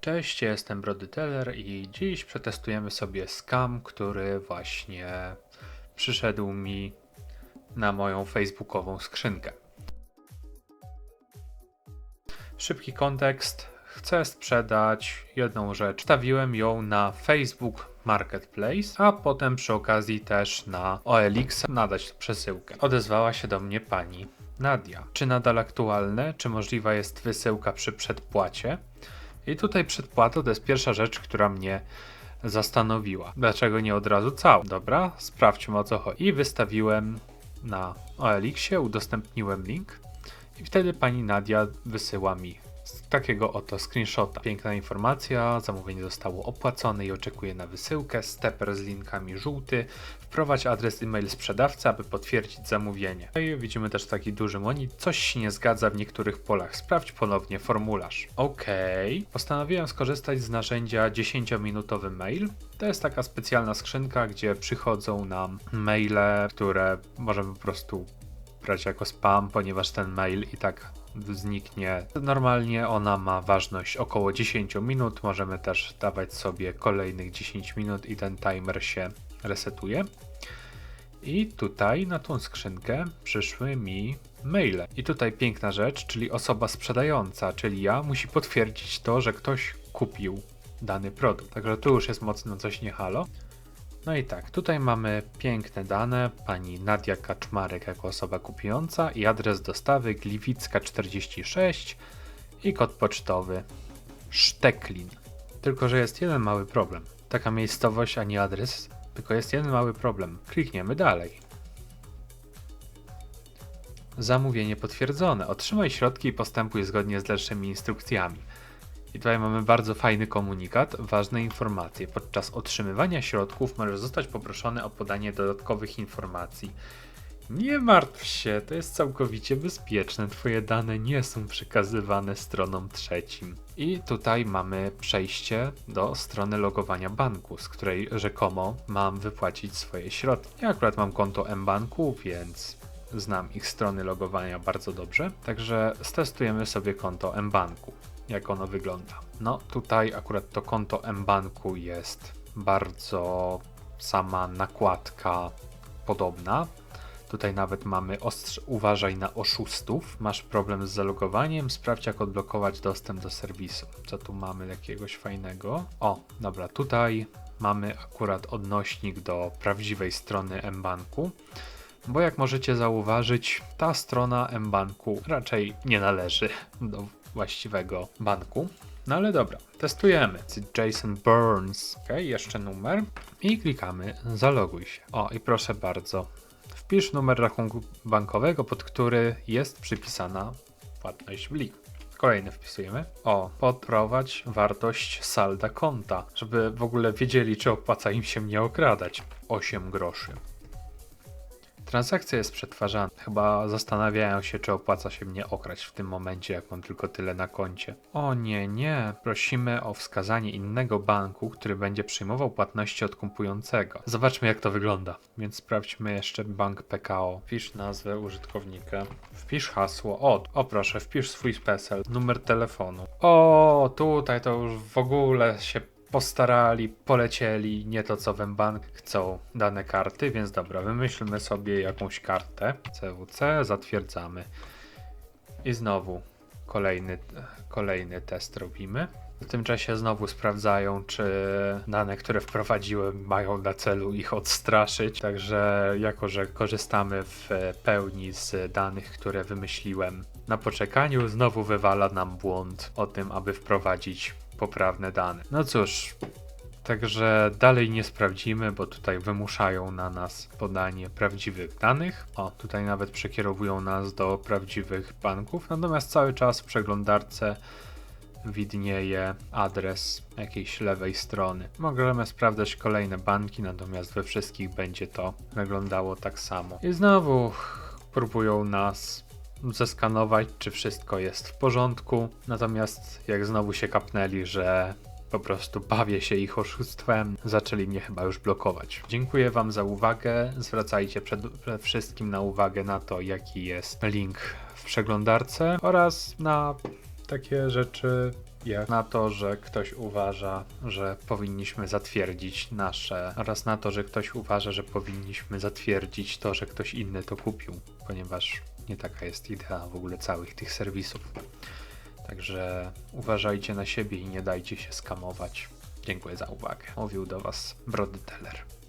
Cześć, jestem Brody Teller i dziś przetestujemy sobie scam, który właśnie przyszedł mi na moją facebookową skrzynkę. Szybki kontekst. Chcę sprzedać jedną rzecz. Stawiłem ją na Facebook Marketplace, a potem przy okazji też na OLX nadać przesyłkę. Odezwała się do mnie pani Nadia. Czy nadal aktualne? Czy możliwa jest wysyłka przy przedpłacie? I tutaj przedpłata to jest pierwsza rzecz, która mnie zastanowiła. Dlaczego nie od razu całą? Dobra, sprawdźmy o co chodzi. I wystawiłem na OLX-ie, udostępniłem link i wtedy pani Nadia wysyła mi z takiego oto screenshota. Piękna informacja, zamówienie zostało opłacone i oczekuje na wysyłkę. Steper z linkami żółty. Wprowadź adres e-mail sprzedawcy, aby potwierdzić zamówienie. I widzimy też taki duży monit. Coś się nie zgadza w niektórych polach. Sprawdź ponownie formularz. OK. Postanowiłem skorzystać z narzędzia 10-minutowy mail. To jest taka specjalna skrzynka, gdzie przychodzą nam maile, które możemy po prostu brać jako spam, ponieważ ten mail i tak zniknie. Normalnie ona ma ważność około 10 minut. Możemy też dawać sobie kolejnych 10 minut i ten timer się resetuje. I tutaj na tą skrzynkę przyszły mi maile. I tutaj piękna rzecz, czyli osoba sprzedająca, czyli ja, musi potwierdzić to, że ktoś kupił dany produkt. Także tu już jest mocno coś nie halo. No i tak, tutaj mamy piękne dane, pani Nadia Kaczmarek jako osoba kupująca i adres dostawy Gliwicka 46 i kod pocztowy Szteklin. Tylko, że jest jeden mały problem. Taka miejscowość, a nie adres, tylko jest jeden mały problem. Klikniemy dalej. Zamówienie potwierdzone. Otrzymaj środki i postępuj zgodnie z dalszymi instrukcjami. I tutaj mamy bardzo fajny komunikat, ważne informacje. Podczas otrzymywania środków możesz zostać poproszony o podanie dodatkowych informacji. Nie martw się, to jest całkowicie bezpieczne. Twoje dane nie są przekazywane stronom trzecim. I tutaj mamy przejście do strony logowania banku, z której rzekomo mam wypłacić swoje środki. Ja akurat mam konto mBanku, więc znam ich strony logowania bardzo dobrze. Także stestujemy sobie konto mBanku jak ono wygląda. No tutaj akurat to konto mBanku jest bardzo sama nakładka podobna. Tutaj nawet mamy ostrz- uważaj na oszustów. Masz problem z zalogowaniem, sprawdź jak odblokować dostęp do serwisu. Co tu mamy jakiegoś fajnego? O, dobra, tutaj mamy akurat odnośnik do prawdziwej strony mBanku. Bo jak możecie zauważyć, ta strona mBanku raczej nie należy do właściwego banku. No ale dobra, testujemy. Jason Burns. Ok, jeszcze numer. I klikamy zaloguj się. O, i proszę bardzo. Wpisz numer rachunku bankowego, pod który jest przypisana płatność w link. Kolejny wpisujemy. O, podprowadź wartość salda konta, żeby w ogóle wiedzieli, czy opłaca im się nie okradać. 8 groszy. Transakcja jest przetwarzana. Chyba zastanawiają się, czy opłaca się mnie okraść w tym momencie, jak mam tylko tyle na koncie. O nie, nie. Prosimy o wskazanie innego banku, który będzie przyjmował płatności od kupującego. Zobaczmy, jak to wygląda. Więc sprawdźmy jeszcze bank PKO. Wpisz nazwę użytkownika. Wpisz hasło. O, o proszę, wpisz swój PESEL. Numer telefonu. O, tutaj to już w ogóle się postarali, polecieli, nie to co Wembank chcą dane karty, więc dobra, wymyślmy sobie jakąś kartę CWC, zatwierdzamy. I znowu kolejny, kolejny test robimy. W tym czasie znowu sprawdzają, czy dane, które wprowadziłem, mają na celu ich odstraszyć. Także, jako że korzystamy w pełni z danych, które wymyśliłem na poczekaniu, znowu wywala nam błąd o tym, aby wprowadzić poprawne dane. No cóż, Także dalej nie sprawdzimy, bo tutaj wymuszają na nas podanie prawdziwych danych. O, tutaj nawet przekierowują nas do prawdziwych banków. Natomiast cały czas w przeglądarce widnieje adres jakiejś lewej strony. Możemy sprawdzać kolejne banki, natomiast we wszystkich będzie to wyglądało tak samo. I znowu próbują nas zeskanować, czy wszystko jest w porządku. Natomiast jak znowu się kapnęli, że po prostu bawię się ich oszustwem, zaczęli mnie chyba już blokować. Dziękuję Wam za uwagę. Zwracajcie przede wszystkim na uwagę na to, jaki jest link w przeglądarce oraz na takie rzeczy jak na to, że ktoś uważa, że powinniśmy zatwierdzić nasze, oraz na to, że ktoś uważa, że powinniśmy zatwierdzić to, że ktoś inny to kupił, ponieważ nie taka jest idea w ogóle całych tych serwisów. Także uważajcie na siebie i nie dajcie się skamować. Dziękuję za uwagę. Mówił do Was Brody Teller.